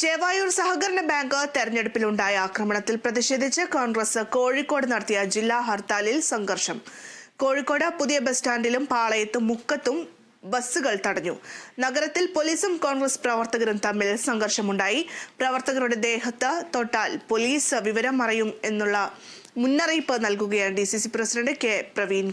ചേവായൂർ സഹകരണ ബാങ്ക് തെരഞ്ഞെടുപ്പിലുണ്ടായ ആക്രമണത്തിൽ പ്രതിഷേധിച്ച് കോൺഗ്രസ് കോഴിക്കോട് നടത്തിയ ജില്ലാ ഹർത്താലിൽ സംഘർഷം. കോഴിക്കോട് പുതിയ ബസ് സ്റ്റാൻഡിലും പാളയത്തും മുക്കത്തും ബസ്സുകൾ തടഞ്ഞു. നഗരത്തിൽ പോലീസും കോൺഗ്രസ് പ്രവർത്തകരും തമ്മിൽ സംഘർഷമുണ്ടായി. പ്രവർത്തകരുടെ ദേഹത്ത് തൊട്ടാൽ പോലീസ് വിവരം അറിയും എന്നുള്ള മുന്നറിയിപ്പ് നൽകുകയാണ് D president K Praveen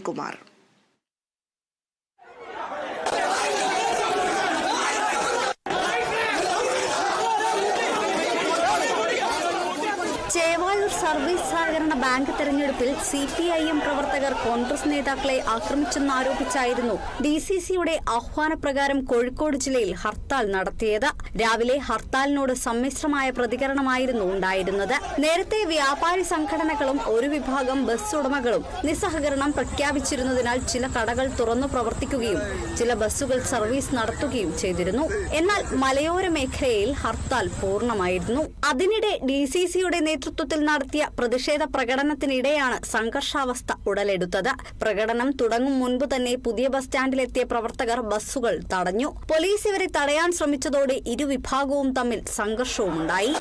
Kumar service സഹകരണ ബാങ്ക് തെരഞ്ഞെടുപ്പിൽ സി പി ഐ എം പ്രവർത്തകർ കോൺഗ്രസ് നേതാക്കളെ ആക്രമിച്ചെന്നാരോപിച്ചായിരുന്നു ഡി സി സിയുടെ ആഹ്വാനപ്രകാരം കോഴിക്കോട് ജില്ലയിൽ ഹർത്താൽ നടത്തിയത്. രാവിലെ ഹർത്താലിനോട് സമ്മിശ്രമായ പ്രതികരണമായിരുന്നു ഉണ്ടായിരുന്നത്. നേരത്തെ വ്യാപാരി സംഘടനകളും ഒരു വിഭാഗം ബസ് ഉടമകളും നിസ്സഹകരണം പ്രഖ്യാപിച്ചിരുന്നതിനാൽ ചില കടകൾ തുറന്നു പ്രവർത്തിക്കുകയും ചില ബസ്സുകൾ സർവീസ് നടത്തുകയും ചെയ്തിരുന്നു. എന്നാൽ മലയോര മേഖലയിൽ ഹർത്താൽ പൂർണമായിരുന്നു. അതിനിടെ ഡി സി സിയുടെ നേതൃത്വത്തിൽ നടത്തിയ പ്രതിഷേധ പ്രകടനത്തിനിടെയാണ് സംഘർഷാവസ്ഥ ഉടലെടുത്തത്. പ്രകടനം തുടങ്ങും മുൻപ് തന്നെ പുതിയ ബസ് സ്റ്റാൻഡിലെത്തിയ പ്രവർത്തകർ ബസ്സുകൾ തടഞ്ഞു. പോലീസ് ഇവരെ തടയാൻ ശ്രമിച്ചതോടെ ഇരുവിഭാഗവും തമ്മിൽ സംഘർഷവുമുണ്ടായി.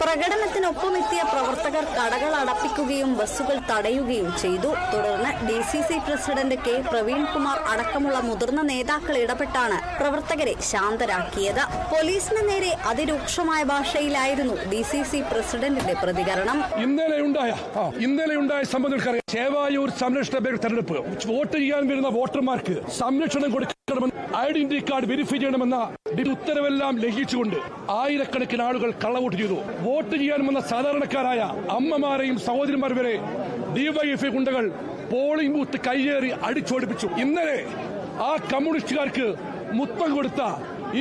പ്രകടനത്തിനൊപ്പമെത്തിയ പ്രവർത്തകർ കടകൾ അടപ്പിക്കുകയും ബസ്സുകൾ തടയുകയും ചെയ്തു. തുടർന്ന് D C C president K. Praveenkumar അടക്കമുള്ള മുതിർന്ന നേതാക്കൾ ഇടപെട്ടാണ് പ്രവർത്തകരെ ശാന്തരാക്കിയത്. പോലീസിന് നേരെ അതിരൂക്ഷമായ ഭാഷയിലായിരുന്നു ഡി സി സി പ്രസിഡന്റിന്റെ പ്രതികരണം. ഇന്നലെ ഉണ്ടായ ഇന്നലെ ഉണ്ടായ സംബന്ധിച്ചറിയാം സംരക്ഷണ തെരഞ്ഞെടുപ്പ്. വോട്ട് ചെയ്യാൻ വരുന്ന വോട്ടർമാർക്ക് സംരക്ഷണം കൊടുക്കണമെന്ന് ഐഡന്റിറ്റി കാർഡ് വെരിഫൈ ചെയ്യണമെന്ന ഉത്തരവെല്ലാം ലംഘിച്ചുകൊണ്ട് ആയിരക്കണക്കിന് ആളുകൾ കള്ളവോട്ട് ചെയ്തു. വോട്ട് ചെയ്യാൻ വന്ന സാധാരണക്കാരായ അമ്മമാരെയും സഹോദരിമാർ വരെ ഡിവൈഎഫ്ഐ ഗുണ്ടകൾ പോളിംഗ് ബൂത്ത് കയ്യേറി അടിച്ചോടിപ്പിച്ചു. ഇന്നലെ ആ കമ്മ്യൂണിസ്റ്റുകാർക്ക് മുത്തം കൊടുത്ത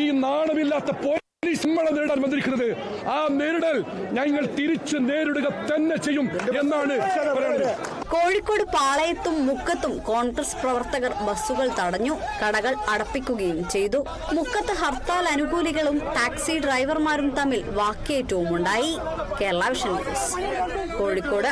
ഈ നാണമില്ലാത്ത പോലീസ് നമ്മളെ നേരിടാൻ വന്നിരിക്കുന്നത് ആ നേരിടൽ ഞങ്ങൾ തിരിച്ചു നേരിടുക തന്നെ ചെയ്യും എന്നാണ് പറയുന്നത് കോഴിക്കോട് പാളയത്തും മുക്കത്തും കോൺഗ്രസ് പ്രവർത്തകർ ബസ്സുകൾ തടഞ്ഞു കടകൾ അടപ്പിക്കുകയും ചെയ്തു. മുക്കത്ത് ഹർത്താൽ അനുകൂലികളും ടാക്സി ഡ്രൈവർമാരും തമ്മിൽ വാക്കേറ്റവും ഉണ്ടായി കേരള വിഷൻ ന്യൂസ് കോഴിക്കോട്.